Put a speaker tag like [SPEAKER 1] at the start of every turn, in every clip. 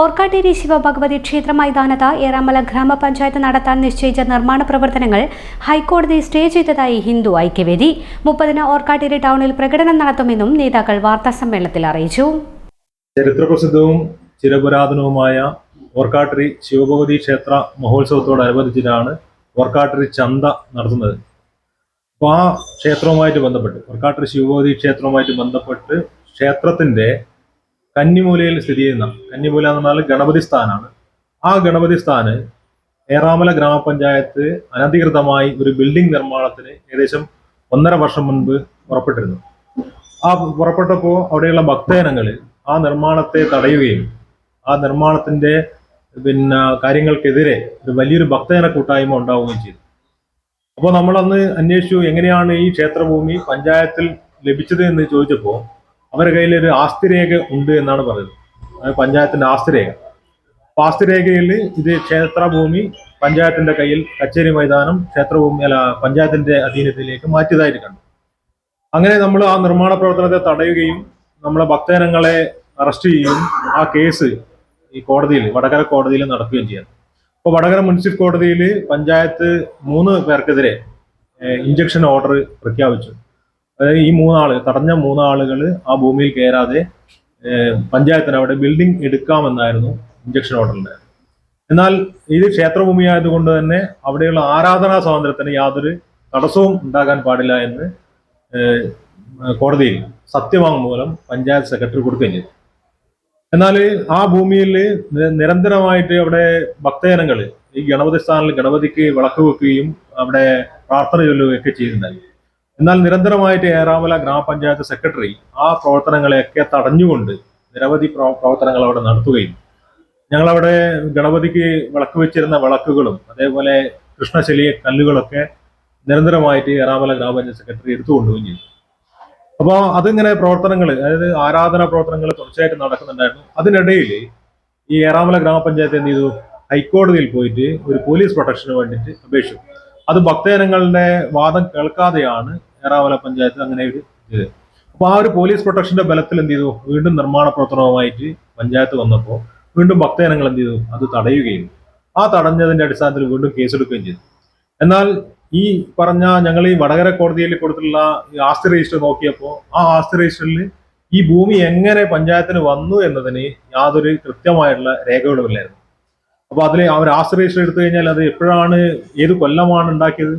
[SPEAKER 1] ഓർക്കാട്ടേരി ശിവഭഗവതി ക്ഷേത്ര മൈതാനത്ത് ഏറാമല ഗ്രാമപഞ്ചായത്ത് നടത്താൻ നിശ്ചയിച്ച നിർമ്മാണ പ്രവർത്തനങ്ങൾ ഹൈക്കോടതി സ്റ്റേ ചെയ്തതായി ഹിന്ദു ഐക്യവേദി. മുപ്പതിന് ഓർക്കാട്ടേരി ടൗണിൽ പ്രകടനം നടത്തുമെന്നും നേതാക്കൾ വാർത്താ സമ്മേളനത്തിൽ അറിയിച്ചു.
[SPEAKER 2] ചരിത്രപ്രസിദ്ധവും ചിരപുരാതനവുമായ ഓർക്കാട്ടേരി ശിവഭഗവതി ക്ഷേത്ര മഹോത്സവത്തോടനുബന്ധിച്ചിട്ടാണ് ഓർക്കാട്ടേരി ചന്ത നടത്തുന്നത്. അപ്പോൾ ആ ക്ഷേത്രവുമായിട്ട് ബന്ധപ്പെട്ട് ഓർക്കാട്ടേരി ശിവഭഗവതി ക്ഷേത്രവുമായിട്ട് ബന്ധപ്പെട്ട് ക്ഷേത്രത്തിന്റെ കന്നിമൂലയിൽ സ്ഥിതി ചെയ്യുന്ന കന്നിമൂല എന്ന് പറഞ്ഞാൽ ഗണപതി സ്ഥാനാണ്. ആ ഗണപതി സ്ഥാന് ഏറാമല ഗ്രാമപഞ്ചായത്ത് അനധികൃതമായി ഒരു ബിൽഡിംഗ് നിർമ്മാണത്തിന് ഏകദേശം ഒന്നര വർഷം മുൻപ് പുറപ്പെട്ടിരുന്നു. ആ പുറപ്പെട്ടപ്പോൾ അവിടെയുള്ള ഭക്തജനങ്ങൾ ആ നിർമ്മാണത്തെ തടയുകയും ആ നിർമ്മാണത്തിന്റെ പിന്നെ കാര്യങ്ങൾക്കെതിരെ ഒരു വലിയൊരു ഭക്തജന കൂട്ടായ്മ ഉണ്ടാവുകയും ചെയ്തു. അപ്പോൾ നമ്മളന്ന് അന്വേഷിച്ചു എങ്ങനെയാണ് ഈ ക്ഷേത്രഭൂമി പഞ്ചായത്തിൽ ലഭിച്ചത് എന്ന് ചോദിച്ചപ്പോൾ അവരുടെ കയ്യിൽ ഒരു ആസ്തിരേഖ ഉണ്ട് എന്നാണ് പറയുന്നത്. പഞ്ചായത്തിന്റെ ആസ്തിരേഖ. അപ്പോൾ ആസ്തിരേഖയിൽ ഇത് ക്ഷേത്രഭൂമി പഞ്ചായത്തിന്റെ കയ്യിൽ കച്ചേരി മൈതാനം ക്ഷേത്രഭൂമി അല്ല പഞ്ചായത്തിന്റെ അധീനത്തിലേക്ക് മാറ്റിയതായിട്ട് കണ്ടു അങ്ങനെ നമ്മൾ ആ നിർമ്മാണ പ്രവർത്തനത്തെ തടയുകയും നമ്മളെ ഭക്തജനങ്ങളെ അറസ്റ്റ് ചെയ്യുകയും ആ കേസ് ഈ കോടതിയിൽ വടകര കോടതിയിൽ നടക്കുകയും ചെയ്യാം അപ്പോൾ വടകര മുനിസിപ്പൽ കോടതിയിൽ പഞ്ചായത്ത് മൂന്ന് പേർക്കെതിരെ ഇഞ്ചക്ഷൻ ഓർഡർ പ്രഖ്യാപിച്ചു. അതായത് ഈ മൂന്നാൾ തടഞ്ഞ മൂന്നാളുകൾ ആ ഭൂമിയിൽ കയറാതെ പഞ്ചായത്തിന് അവിടെ ബിൽഡിംഗ് എടുക്കാമെന്നായിരുന്നു ഇഞ്ചക്ഷൻ ഓർഡറിന്റെ എന്നാൽ ഇത് ക്ഷേത്രഭൂമി ആയതുകൊണ്ട് തന്നെ അവിടെയുള്ള ആരാധനാ സ്വാതന്ത്ര്യത്തിന് യാതൊരു തടസ്സവും ഉണ്ടാകാൻ പാടില്ല എന്ന് കോടതിയിൽ സത്യവാങ്മൂലം പഞ്ചായത്ത് സെക്രട്ടറി കൊടുക്കുകയും ചെയ്തു. എന്നാൽ ആ ഭൂമിയിൽ നിരന്തരമായിട്ട് അവിടെ ഭക്തജനങ്ങൾ ഈ ഗണപതി സ്ഥാനിൽ ഗണപതിക്ക് വിളക്ക് വെക്കുകയും അവിടെ പ്രാർത്ഥന ചൊല്ലുകയൊക്കെ ചെയ്യുന്നുണ്ടായി എന്നാൽ നിരന്തരമായിട്ട് ഏറാമല ഗ്രാമപഞ്ചായത്ത് സെക്രട്ടറി ആ പ്രവർത്തനങ്ങളെയൊക്കെ തടഞ്ഞുകൊണ്ട് നിരവധി പ്രവ- പ്രവർത്തനങ്ങൾ അവിടെ നടത്തുകയും ഞങ്ങളവിടെ ഗണപതിക്ക് വിളക്ക് വെച്ചിരുന്ന വിളക്കുകളും അതേപോലെ കൃഷ്ണശലിയ കല്ലുകളൊക്കെ നിരന്തരമായിട്ട് ഏറാമല ഗ്രാമപഞ്ചായത്ത് സെക്രട്ടറി എടുത്തുകൊണ്ടുപോയി ചെയ്തു. അപ്പോൾ അതിങ്ങനെ പ്രവർത്തനങ്ങൾ അതായത് ആരാധന പ്രവർത്തനങ്ങൾ തുടർച്ചയായിട്ട് നടക്കുന്നുണ്ടായിരുന്നു. അതിനിടയിൽ ഈ ഏറാമല ഗ്രാമപഞ്ചായത്ത് എന്ത് ചെയ്തു? ഹൈക്കോടതിയിൽ പോയിട്ട് ഒരു പോലീസ് പ്രൊട്ടക്ഷന് വേണ്ടിയിട്ട് അപേക്ഷിച്ചു. അത് ഭക്തജനങ്ങളുടെ വാദം കേൾക്കാതെയാണ് എറാവല പഞ്ചായത്ത് അങ്ങനെ ഒരു ഇത്. അപ്പോൾ ആ ഒരു പോലീസ് പ്രൊട്ടക്ഷന്റെ ബലത്തിൽ എന്ത് ചെയ്തു? വീണ്ടും നിർമ്മാണ പ്രവർത്തനവുമായിട്ട് പഞ്ചായത്ത് വന്നപ്പോൾ വീണ്ടും ഭക്തജനങ്ങൾ എന്ത് ചെയ്തു? അത് തടയുകയും ആ തടഞ്ഞതിന്റെ അടിസ്ഥാനത്തിൽ വീണ്ടും കേസെടുക്കുകയും ചെയ്തു. എന്നാൽ ഈ പറഞ്ഞ ഞങ്ങൾ ഈ വടകര കോടതിയിൽ കൊടുത്തിട്ടുള്ള ആസ്തി രജിസ്റ്റർ നോക്കിയപ്പോൾ ആ ആസ്തി രജിസ്റ്ററിൽ ഈ ഭൂമി എങ്ങനെ പഞ്ചായത്തിന് വന്നു എന്നതിന് യാതൊരു കൃത്യമായിട്ടുള്ള രേഖകളുമില്ലായിരുന്നു. അപ്പൊ അതിൽ അവർ ആശ്രയിച്ചു എടുത്തു കഴിഞ്ഞാൽ അത് എപ്പോഴാണ് ഏത് കൊല്ലമാണ് ഉണ്ടാക്കിയത്?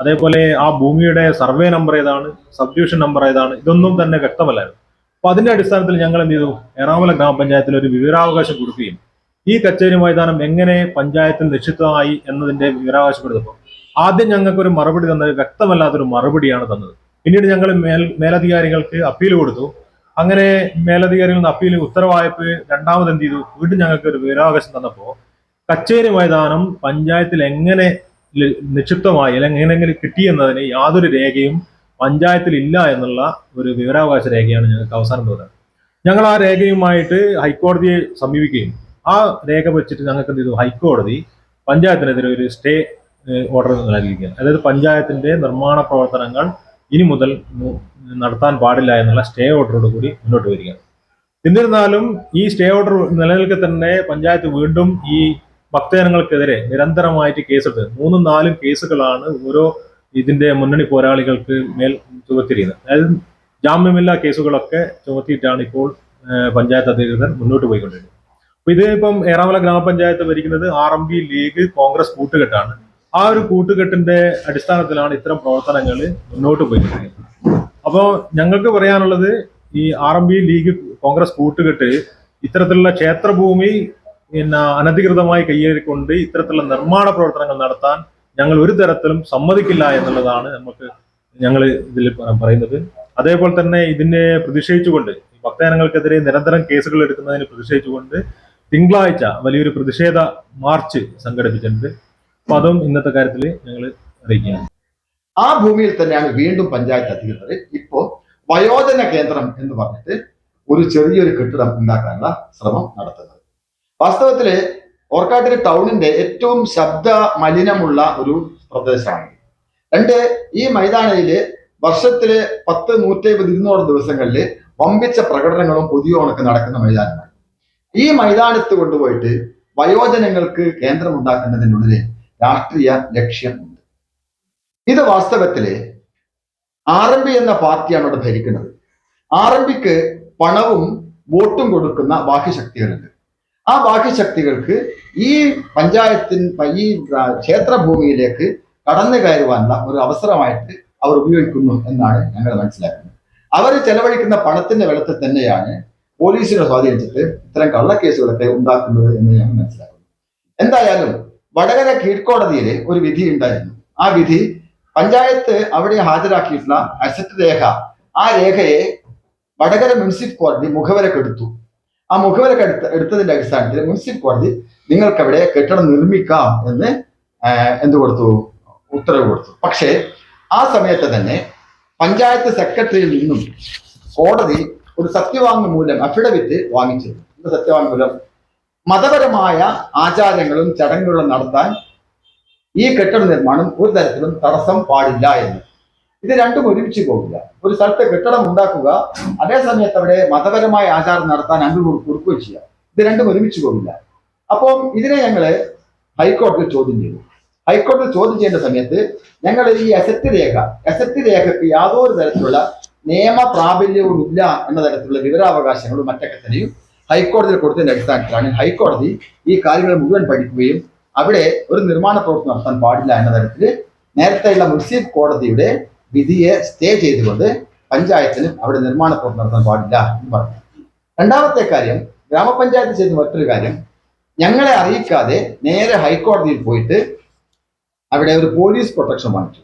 [SPEAKER 2] അതേപോലെ ആ ഭൂമിയുടെ സർവേ നമ്പർ ഏതാണ് സബ് ഡിവിഷൻ നമ്പർ ഏതാണ്? ഇതൊന്നും തന്നെ വ്യക്തമല്ലായിരുന്നു. അപ്പൊ അതിന്റെ അടിസ്ഥാനത്തിൽ ഞങ്ങൾ എന്ത് ചെയ്തു? എറണാകുളം ഗ്രാമപഞ്ചായത്തിൽ ഒരു വിവരാവകാശം കൊടുക്കുകയും ഈ കച്ചേരി മൈതാനം എങ്ങനെ പഞ്ചായത്തിൽ നിക്ഷിപ്തമായി എന്നതിന്റെ വിവരാവകാശം കൊടുത്തപ്പോൾ ആദ്യം ഞങ്ങൾക്ക് ഒരു മറുപടി തന്നത് വ്യക്തമല്ലാത്തൊരു മറുപടിയാണ് തന്നത്. പിന്നീട് ഞങ്ങൾ മേൽ മേലധികാരികൾക്ക് അപ്പീൽ കൊടുത്തു. അങ്ങനെ മേലധികാരികളിൽ നിന്ന് അപ്പീൽ ഉത്തരവായപ്പ് രണ്ടാമത് എന്ത് ചെയ്തു? വീണ്ടും ഞങ്ങൾക്ക് ഒരു വിവരാവകാശം തന്നപ്പോൾ കച്ചേരി മൈതാനം പഞ്ചായത്തിൽ എങ്ങനെ നിക്ഷിപ്തമായി അല്ലെങ്കിൽ എങ്ങനെയെങ്കിലും കിട്ടിയെന്നതിന് യാതൊരു രേഖയും പഞ്ചായത്തിൽ ഇല്ല എന്നുള്ള ഒരു വിവരാവകാശ രേഖയാണ് ഞങ്ങൾക്ക് അവസാനം തോന്നുന്നത് ഞങ്ങൾ ആ രേഖയുമായിട്ട് ഹൈക്കോടതിയെ സമീപിക്കുകയും ആ രേഖ വെച്ചിട്ട് ഞങ്ങൾക്ക് എന്ത് ചെയ്തു? ഹൈക്കോടതി പഞ്ചായത്തിനെതിരെ ഒരു സ്റ്റേ ഓർഡർ നൽകിയിരിക്കുകയാണ്. അതായത് പഞ്ചായത്തിന്റെ നിർമ്മാണ പ്രവർത്തനങ്ങൾ ഇനി മുതൽ നടത്താൻ പാടില്ല എന്നുള്ള സ്റ്റേ ഓർഡറോട് കൂടി മുന്നോട്ട് വരികയാണ്. എന്നിരുന്നാലും ഈ സ്റ്റേ ഓർഡർ നിലനിൽക്കെ തന്നെ പഞ്ചായത്ത് വീണ്ടും ഈ ഭക്തജനങ്ങൾക്കെതിരെ നിരന്തരമായിട്ട് കേസെടുത്ത് മൂന്നും നാലും കേസുകളാണ് ഓരോ ഇതിന്റെ മുന്നണി പോരാളികൾക്ക് മേൽ ചുമത്തിയിരിക്കുന്നത് അതായത് ജാമ്യമില്ലാ കേസുകളൊക്കെ ചുമത്തിയിട്ടാണ് ഇപ്പോൾ പഞ്ചായത്ത് അധികൃതർ മുന്നോട്ട് പോയിക്കൊണ്ടിരിക്കുന്നത്. അപ്പൊ ഇത് ഇപ്പം ഏറാമല ഗ്രാമപഞ്ചായത്ത് ഭരിക്കുന്നത് R M P League Congress കൂട്ടുകെട്ടാണ്. ആ ഒരു കൂട്ടുകെട്ടിന്റെ അടിസ്ഥാനത്തിലാണ് ഇത്തരം പ്രവർത്തനങ്ങൾ മുന്നോട്ട് പോയിക്കൊണ്ടിരിക്കുന്നത്. അപ്പോൾ ഞങ്ങൾക്ക് പറയാനുള്ളത് ഈ R M P League Congress കൂട്ടുകെട്ട് ഇത്തരത്തിലുള്ള ക്ഷേത്രഭൂമി പിന്നെ അനധികൃതമായി കയ്യേറിക്കൊണ്ട് ഇത്തരത്തിലുള്ള നിർമ്മാണ പ്രവർത്തനങ്ങൾ നടത്താൻ ഞങ്ങൾ ഒരു തരത്തിലും സമ്മതിക്കില്ല എന്നുള്ളതാണ് നമുക്ക് ഞങ്ങൾ ഇതിൽ പറയുന്നത്. അതേപോലെ തന്നെ ഇതിനെ പ്രതിഷേധിച്ചുകൊണ്ട് ഭക്തജനങ്ങൾക്കെതിരെ നിരന്തരം കേസുകൾ എടുക്കുന്നതിന് പ്രതിഷേധിച്ചുകൊണ്ട് തിങ്കളാഴ്ച വലിയൊരു പ്രതിഷേധ മാർച്ച് സംഘടിപ്പിച്ചിട്ടുണ്ട്. അപ്പൊ അതും ഇന്നത്തെ കാര്യത്തിൽ ഞങ്ങൾ അറിയിക്കുകയാണ്.
[SPEAKER 3] ആ ഭൂമിയിൽ തന്നെയാണ് വീണ്ടും പഞ്ചായത്ത് അധികൃതർ. ഇപ്പോ വയോജന കേന്ദ്രം എന്ന് പറഞ്ഞിട്ട് ഒരു ചെറിയൊരു കെട്ടിടം ഉണ്ടാക്കാനുള്ള ശ്രമം നടത്തുന്നത്. വാസ്തവത്തിൽ ഓർക്കാട്ടിരി ടൗണിന്റെ ഏറ്റവും ശബ്ദ മലിനമുള്ള ഒരു പ്രദേശമാണ്. രണ്ട് ഈ മൈതാനയിൽ വർഷത്തിൽ പത്ത് നൂറ്റി ഇരുന്നൂറ് ദിവസങ്ങളിൽ വമ്പിച്ച പ്രകടനങ്ങളും പൊതുയോണൊക്കെ നടക്കുന്ന മൈതാനമാണ്. ഈ മൈതാനത്ത് കൊണ്ടുപോയിട്ട് വയോജനങ്ങൾക്ക് കേന്ദ്രമുണ്ടാക്കുന്നതിനുള്ളിൽ രാഷ്ട്രീയ ലക്ഷ്യമുണ്ട് ഇത് വാസ്തവത്തിൽ ആർ എം പി എന്ന പാർട്ടിയാണ് അവിടെ ഭരിക്കുന്നത്. ആർ എം പിക്ക് പണവും വോട്ടും കൊടുക്കുന്ന ബാഹ്യശക്തികളുണ്ട്. ആ ബാക്കി ശക്തികൾക്ക് ഈ പഞ്ചായത്തിന് ഈ ക്ഷേത്രഭൂമിയിലേക്ക് കടന്നു കയറുവാനുള്ള ഒരു അവസരമായിട്ട് അവർ ഉപയോഗിക്കുന്നു എന്നാണ് ഞങ്ങൾ മനസ്സിലാക്കുന്നത്. അവർ ചെലവഴിക്കുന്ന പണത്തിന്റെ വെള്ളത്തിൽ തന്നെയാണ് പോലീസിനെ സ്വാധീനിച്ചിട്ട് ഇത്തരം കള്ളക്കേസുകളൊക്കെ ഉണ്ടാക്കുന്നത് എന്ന് ഞങ്ങൾ മനസ്സിലാക്കുന്നു. എന്തായാലും വടകര കീഴ്ക്കോടതിയിൽ ഒരു വിധി ഉണ്ടായിരുന്നു. ആ വിധി പഞ്ചായത്ത് അവിടെ ഹാജരാക്കിയിട്ടുള്ള അസറ്റ് രേഖ ആ രേഖയെ വടകര മുനിസിപ്പൽ കോടതി മുഖവരക്കെടുത്തു. ആ മുഖവരക്കെടുത്ത എടുത്തതിന്റെ അടിസ്ഥാനത്തിൽ മുനിസിപ്പൽ കോടതി നിങ്ങൾക്കവിടെ കെട്ടിടം നിർമ്മിക്കാം എന്ന് എന്ത് കൊടുത്തു? ഉത്തരവ് കൊടുത്തു. പക്ഷേ ആ സമയത്ത് തന്നെ പഞ്ചായത്ത് സെക്രട്ടറിയിൽ നിന്നും കോടതി ഒരു സത്യവാങ്മ മൂലം അഫിഡവിറ്റ് വാങ്ങിച്ചിരുന്നു. സത്യവാങ്മ മൂലം മതപരമായ ആചാരങ്ങളും ചടങ്ങുകളും നടത്താൻ ഈ കെട്ടിട നിർമ്മാണം ഒരു തരത്തിലും തടസ്സം പാടില്ല എന്ന്. ഇത് രണ്ടും ഒരുമിച്ച് പോകില്ല. ഒരു സ്ഥലത്ത് കെട്ടിടം ഉണ്ടാക്കുക അതേ സമയത്ത് അവിടെ മതപരമായ ആചാരം നടത്താൻ അംഗീകാരം കൊടുക്കുകയും ചെയ്യാം. ഇത് രണ്ടും ഒരുമിച്ച് പോകില്ല. അപ്പോൾ ഇതിനെ ഞങ്ങൾ ഹൈക്കോടതിയിൽ ചോദ്യം ചെയ്തു. ഹൈക്കോടതി ചോദ്യം ചെയ്യുന്ന സമയത്ത് ഞങ്ങൾ ഈ അസറ്റ് രേഖ അസറ്റ് രേഖക്ക് യാതൊരു തരത്തിലുള്ള നിയമ പ്രാബല്യവും ഇല്ല എന്ന തരത്തിലുള്ള വിവരാവകാശങ്ങളും മറ്റൊക്കെ തന്നെയും ഹൈക്കോടതിയിൽ കൊടുത്തതിന്റെ അടിസ്ഥാനത്തിലാണ് ഹൈക്കോടതി ഈ കാര്യങ്ങൾ മുഴുവൻ പഠിക്കുകയും അവിടെ ഒരു നിർമ്മാണ പ്രവർത്തനം നടത്താൻ പാടില്ല എന്ന തരത്തിൽ നേരത്തെയുള്ള മുസ്ലിം കോടതിയുടെ വിധിയെ സ്റ്റേ ചെയ്തുകൊണ്ട് പഞ്ചായത്തിന് അവിടെ നിർമ്മാണ പ്രവർത്തനം നടത്താൻ പാടില്ല എന്ന് പറഞ്ഞു. രണ്ടാമത്തെ കാര്യം ഗ്രാമപഞ്ചായത്ത് ചെയ്ത മറ്റൊരു കാര്യം ഞങ്ങളെ അറിയിക്കാതെ നേരെ ഹൈക്കോടതിയിൽ പോയിട്ട് അവിടെ ഒരു പോലീസ് പ്രൊട്ടക്ഷൻ വാങ്ങിച്ചു.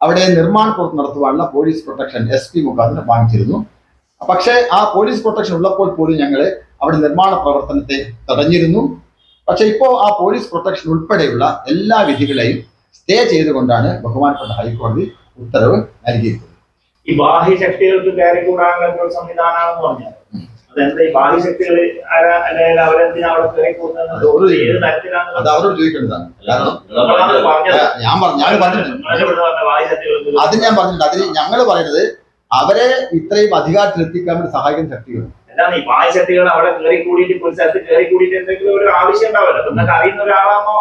[SPEAKER 3] അവിടെ നിർമ്മാണ പ്രവർത്തനം നടത്തുവാനുള്ള പോലീസ് പ്രൊട്ടക്ഷൻ എസ് പി മുഖാന്തരം വാങ്ങിച്ചിരുന്നു. പക്ഷേ ആ പോലീസ് പ്രൊട്ടക്ഷൻ ഉള്ളപ്പോൾ പോലും ഞങ്ങൾ അവിടെ നിർമ്മാണ പ്രവർത്തനത്തെ തടഞ്ഞിരുന്നു. പക്ഷെ ഇപ്പോൾ ആ പോലീസ് പ്രൊട്ടക്ഷൻ ഉൾപ്പെടെയുള്ള എല്ലാ വിധികളെയും സ്റ്റേ ചെയ്തുകൊണ്ടാണ് ബഹുമാനപ്പെട്ട ഹൈക്കോടതി ഉത്തരവ് നൽകിയിരിക്കുന്നത്
[SPEAKER 4] ഈ ബാഹ്യശക്തികൾക്ക് കയറിക്കൂടാനുള്ള ഒരു സംവിധാനമാണെന്ന് പറഞ്ഞാൽ
[SPEAKER 3] അത് അവരോട് ചോദിക്കേണ്ടതാണ്. കാരണം ഞാൻ പറഞ്ഞു ഞാൻ പറഞ്ഞിട്ടുണ്ട്. അത് ഞാൻ അതിന് ഞങ്ങൾ പറയുന്നത് അവരെ ഇത്രയും അധികാരത്തിൽ എത്തിക്കാൻ വേണ്ടി സഹായിക്കുന്ന ശക്തികളുണ്ട്
[SPEAKER 4] എന്താണ് ഈ ബാഹ്യശക്തികൾ അവിടെ കയറി കൂടിയിട്ട് ഒരു സ്ഥലത്ത് കയറി കൂടിയിട്ട് എന്തെങ്കിലും ഒരു ആവശ്യം ഉണ്ടാവില്ല നിങ്ങൾക്ക് അറിയുന്ന ഒരാളാണോ?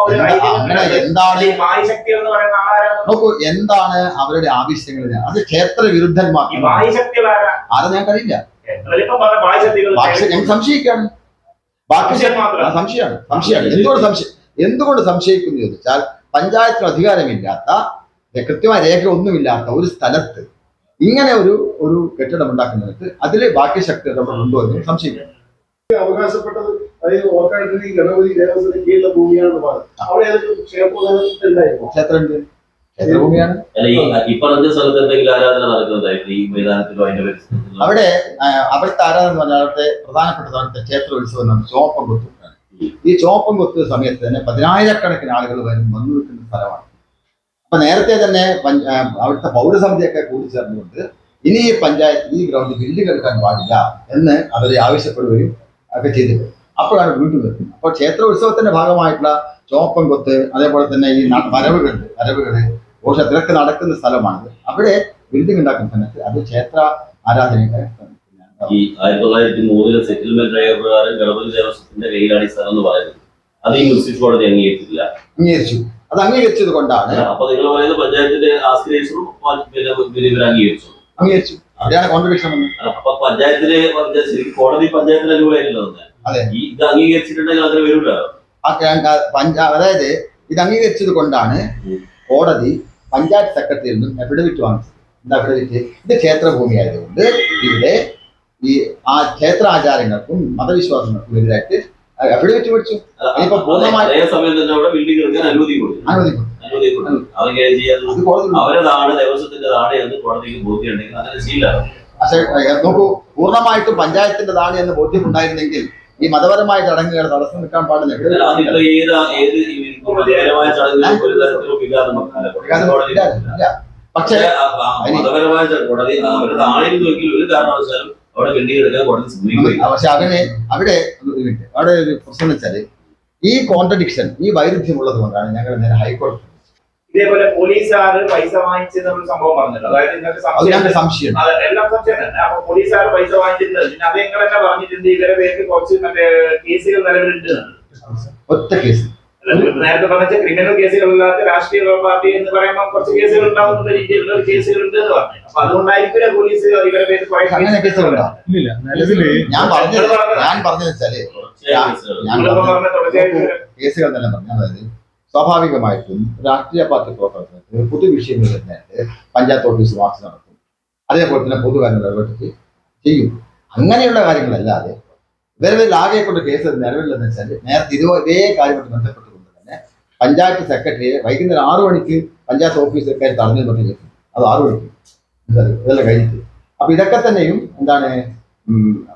[SPEAKER 3] എന്താണ്
[SPEAKER 4] ഈ ബാഹ്യശക്തികൾ എന്ന് പറയുന്ന ആളാരാണ്?
[SPEAKER 3] നോക്കൂ എന്താണ് അവരുടെ ആവശ്യങ്ങൾ? അത് ക്ഷേത്ര വിരുദ്ധന്മാർ.
[SPEAKER 4] ഈ ബാഹ്യശക്തികൾ ആരാ?
[SPEAKER 3] ആരും ഞാൻ ഞങ്ങൾ സംശയിക്കാണ് ബാക്കി സംശയമാണ് സംശയമാണ്. എന്തുകൊണ്ട് സംശയം എന്തുകൊണ്ട് സംശയിക്കുന്നു ചോദിച്ചാൽ പഞ്ചായത്തിന് അധികാരമില്ലാത്ത കൃത്യമായ രേഖ ഒന്നുമില്ലാത്ത ഒരു സ്ഥലത്ത് ഇങ്ങനെ ഒരു ഒരു കെട്ടിടം ഉണ്ടാക്കുന്നിടത്ത് അതിൽ ബാക്കി ശക്തി ഉണ്ടോ എന്ന് സംശയിക്കാം
[SPEAKER 5] അവകാശപ്പെട്ടത് അതായത് ഓർക്കാട്ടി ഗണപതി ദേവസ്വത്തിന് കീഴിലെ ഭൂമിയാണെന്ന് പറഞ്ഞു അവിടെ
[SPEAKER 3] ക്ഷേത്രമുണ്ട്. ക്ഷേത്രഭൂമിയാണ്. അവിടെ അവിടുത്തെ ആരാധന എന്ന് പറഞ്ഞാൽ അവിടുത്തെ പ്രധാനപ്പെട്ട അവിടുത്തെ ക്ഷേത്ര ഉത്സവം എന്നാണ് ചോപ്പം കൊത്ത് ഈ ചോപ്പം കൊത്ത് സമയത്ത് തന്നെ പതിനായിരക്കണക്കിന് ആളുകൾ വരും വന്നു നിൽക്കുന്ന സ്ഥലമാണ്. അപ്പൊ നേരത്തെ തന്നെ അവിടുത്തെ പൗരസമിതിയൊക്കെ കൂടിച്ചേർന്നുകൊണ്ട് ഇനി ഈ പഞ്ചായത്ത് ഈ ഗ്രൗണ്ട് ബില്ല് എടുക്കാൻ പാടില്ല എന്ന് അവർ ആവശ്യപ്പെടുകയും ഒക്കെ ചെയ്തിട്ട് അപ്പോഴാണ് വീണ്ടും വരുന്നത്. അപ്പോൾ ക്ഷേത്ര ഉത്സവത്തിന്റെ ഭാഗമായിട്ടുള്ള ചോപ്പം കൊത്ത് അതേപോലെ തന്നെ ഈ വരവുകൾ വരവുകൾ ഘോഷത്തിലൊക്കെ നടക്കുന്ന സ്ഥലമാണിത് അവിടെ ബിൽഡിംഗ് ഉണ്ടാക്കുന്ന സമയത്ത് അത് ക്ഷേത്ര ആരാധനയുടെ
[SPEAKER 6] ഈ ആയിരത്തി തൊള്ളായിരത്തി മൂന്നിലെ സെറ്റിൽമെന്റ് രേഖ പ്രകാരം ഗണപതി ദേവസ്വത്തിന്റെ കയ്യിലാണ് ഈ സ്ഥലം എന്ന് പറയുന്നത്. അത് ഈ മുനിസിപ്പൽ കോടതി അംഗീകരിച്ചിട്ടില്ല.
[SPEAKER 3] അംഗീകരിച്ചു. അത് അംഗീകരിച്ചത് കൊണ്ടാണ്.
[SPEAKER 6] പഞ്ചായത്തിന്റെ അംഗീകരിച്ചു. അപ്പൊ പഞ്ചായത്തിലെ കോടതി പഞ്ചായത്തിന്
[SPEAKER 3] അതെ.
[SPEAKER 6] ഇത് അംഗീകരിച്ചിട്ടുണ്ടെങ്കിൽ അങ്ങനെ വരില്ല
[SPEAKER 3] അതായത് ഇത് അംഗീകരിച്ചത് കൊണ്ടാണ് കോടതി പഞ്ചായത്ത് സെക്രട്ടറിയിൽ നിന്നും എഫിഡവിറ്റ് വാങ്ങിച്ചത്. എന്താ എഫിഡവിറ്റ് ഇത് ക്ഷേത്രഭൂമി ആയതുകൊണ്ട് ഇവിടെ ഈ ആ ക്ഷേത്ര ആചാരങ്ങൾക്കും മതവിശ്വാസങ്ങൾക്കും എതിരായിട്ട് എഫിഡവിറ്റ് മേടിച്ചു ഇനിയിപ്പോ പൂർണമായി-
[SPEAKER 6] അതേ സമയം തന്നെ അവിടെ ബിൽഡിംഗ് എടുക്കാൻ അനുമതി കൊടുക്കും
[SPEAKER 3] അനുവദിക്കും
[SPEAKER 6] അനുമതി കൊടുക്കും അവർക്ക് ചെയ്യാൻ അവരതാണ് ദേവസ്വത്തിന്റെതാണ് എന്ന് കോടതിക്ക് ബോധ്യമുണ്ടെങ്കിൽ അങ്ങനെ ശീലമാണ്
[SPEAKER 3] പക്ഷേ നോക്കൂ പൂർണമായിട്ടും പഞ്ചായത്തിന്റെതാണ് എന്ന് ബോധ്യമുണ്ടായിരുന്നെങ്കിൽ ഈ മതപരമായ ചടങ്ങുകൾ തടസ്സം നിൽക്കാൻ പാടില്ല. പക്ഷേ
[SPEAKER 6] മതപരമായ കോടതി അവരുടെ ഒരു കാരണവശാലും അവിടെ എടുക്കാൻ കോടതി ശ്രമിക്കുകയില്ല
[SPEAKER 3] പക്ഷെ അങ്ങനെ അവിടെ. അവിടെ ഒരു പ്രശ്നം വെച്ചാൽ ഈ കോൺട്രഡിക്ഷൻ ഈ വൈരുദ്ധ്യം ഉള്ളത് കൊണ്ടാണ് ഞങ്ങൾ നേരെ ഹൈക്കോടതി
[SPEAKER 4] ഇതേപോലെ പോലീസുകാർ പൈസ വാങ്ങിച്ചത് ഒരു സംഭവം പറഞ്ഞല്ലോ. അതായത് നിങ്ങൾക്ക് സംശയം എല്ലാം സംശയം തന്നെ. അപ്പൊ പോലീസുകാർ പൈസ വാങ്ങിച്ചിട്ടുണ്ട്. പിന്നെ അത് നിങ്ങൾ തന്നെ പറഞ്ഞിട്ടുണ്ട്? ഇവരെ പേരിൽ കുറച്ച് മറ്റേ കേസുകൾ നിലവിലുണ്ട്.
[SPEAKER 3] ഒറ്റ കേസ്.
[SPEAKER 4] നേരത്തെ പറഞ്ഞ ക്രിമിനൽ കേസുകളില്ലാത്ത രാഷ്ട്രീയ പാർട്ടി എന്ന് പറയുമ്പോൾ കുറച്ച് കേസുകൾ ഉണ്ടാവുന്ന രീതിയിലുള്ള ഒരു കേസുകളുണ്ട് എന്ന് പറഞ്ഞു. അപ്പൊ അതുകൊണ്ടായിരിക്കില്ല പോലീസ് ഇവരെ പേര്
[SPEAKER 3] അങ്ങനെ കേസുകളുണ്ടോ?
[SPEAKER 2] ഇല്ല നിലവിൽ
[SPEAKER 3] ഞാൻ പറഞ്ഞത് ഞാൻ പറഞ്ഞത്
[SPEAKER 6] വെച്ചാൽ കേസുകൾ.
[SPEAKER 3] ഞാൻ
[SPEAKER 4] പറഞ്ഞ തുടർച്ചയായിട്ട്
[SPEAKER 3] കേസുകൾ തന്നെ പറഞ്ഞു അതായത് സ്വാഭാവികമായിട്ടും രാഷ്ട്രീയ പാർട്ടി പ്രവർത്തനത്തിന് പൊതു വിഷയങ്ങൾ തന്നെയായിട്ട് പഞ്ചായത്ത് ഓഫീസ് മാർച്ച് നടത്തും അതേപോലെ തന്നെ പൊതുകാര്യങ്ങൾ ഇടപെട്ടിട്ട് ചെയ്യും. അങ്ങനെയുള്ള കാര്യങ്ങളല്ലാതെ ഇവരുടെ ആകെ കൊണ്ട് കേസ് നിലവിലെന്ന് വെച്ചാൽ നേരത്തെ ഇതോ ഇതേ കാര്യമായിട്ട് ബന്ധപ്പെട്ടുകൊണ്ട് തന്നെ പഞ്ചായത്ത് സെക്രട്ടറിയെ വൈകുന്നേരം ആറു മണിക്ക് പഞ്ചായത്ത് ഓഫീസ് സെക്രട്ടറി തടഞ്ഞു പറഞ്ഞു അത് ആറു മണിക്ക്? ഇതെല്ലാം കഴിഞ്ഞിട്ട്. അപ്പൊ ഇതൊക്കെ തന്നെയും എന്താണ്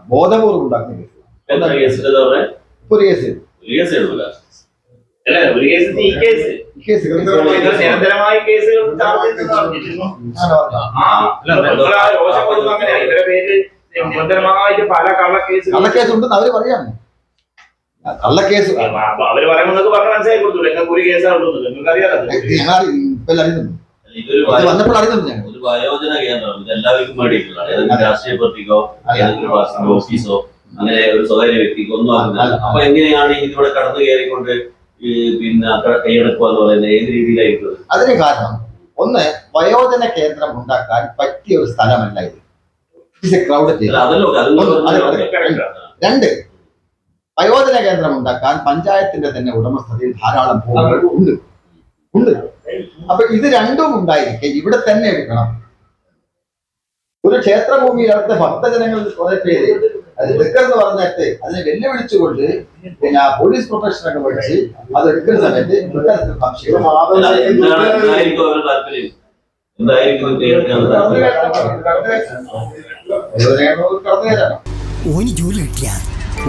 [SPEAKER 3] ബോധപൂർവം ഉണ്ടാക്കുന്ന കേസ്.
[SPEAKER 6] ഒരു കേസ്
[SPEAKER 4] ഇത് കേസുകൾ പേര് നിരന്തരമായിട്ട് പല
[SPEAKER 3] അവർ പറയാണ് കള്ളക്കേസ്
[SPEAKER 4] കേസ്. അവർ പറയുന്നതൊക്കെ പറഞ്ഞ കൊടുത്തു നിങ്ങൾക്ക് ഒരു
[SPEAKER 3] വന്നപ്പോൾ അറിയുന്നുണ്ട് ഞങ്ങൾ
[SPEAKER 6] ഒരു വയോജന കേന്ദ്രം. ഇത് എല്ലാവർക്കും വേണ്ടിയിട്ടുള്ളതാണ്. ഏതെങ്കിലും രാഷ്ട്രീയ പാർട്ടിക്കോ ഏതെങ്കിലും പാർട്ടിക്കോ ഓഫീസോ അങ്ങനെ ഒരു സ്വകാര്യ വ്യക്തിക്കോ ഒന്നും ആക്കുന്നില്ല അപ്പൊ എങ്ങനെയാണ് ഇതിവിടെ കടന്നു കയറിക്കൊണ്ട് പിന്നെ അത്ര കൈയടക്കുക എന്ന് പറയുന്നത്? ഏത് രീതിയിലായിരിക്കും
[SPEAKER 3] അതിന് കാരണം ഒന്ന് വയോജന കേന്ദ്രം ഉണ്ടാക്കാൻ പറ്റിയ ഒരു സ്ഥലമല്ല ഇത്. രണ്ട് വയോജന കേന്ദ്രം ഉണ്ടാക്കാൻ പഞ്ചായത്തിന്റെ തന്നെ ഉടമസ്ഥതയിൽ ധാരാളം ഭൂമികൾ ഉണ്ട്. ഉണ്ട്. അപ്പൊ ഇത് രണ്ടും ഉണ്ടായിരിക്കെ ഇവിടെ തന്നെ എടുക്കണം. ഒരു ക്ഷേത്രഭൂമിയിൽ അവിടുത്തെ ഭക്തജനങ്ങളിൽ കുറെ പേര് അത് എടുക്കുന്നു പറഞ്ഞിട്ട് അതിനെ വെല്ലുവിളിച്ചുകൊണ്ട് പിന്നെ പോലീസ് പ്രൊട്ടക്ഷൻ ഒക്കെ മേടിച്ച് അത് എടുക്കുന്ന സമയത്ത്
[SPEAKER 7] ഓന് ജോലി കിട്ടിയ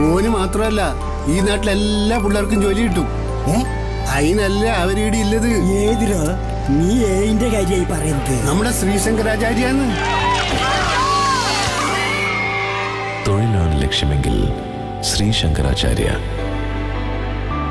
[SPEAKER 8] ഓന് മാത്രമല്ല ഈ നാട്ടിലെ എല്ലാ പിള്ളേർക്കും ജോലി കിട്ടും. അതിനല്ല അവരീടെ ഇല്ലത്.
[SPEAKER 7] ഏതിരോ നീ ഏതിന്റെ കാര്യമായി പറയുന്നത്.
[SPEAKER 8] നമ്മുടെ ശ്രീശങ്കരാചാര്യാണ്
[SPEAKER 9] തൊഴിലാണ് ലക്ഷ്യമെങ്കിൽ ശ്രീ ശങ്കരാചാര്യ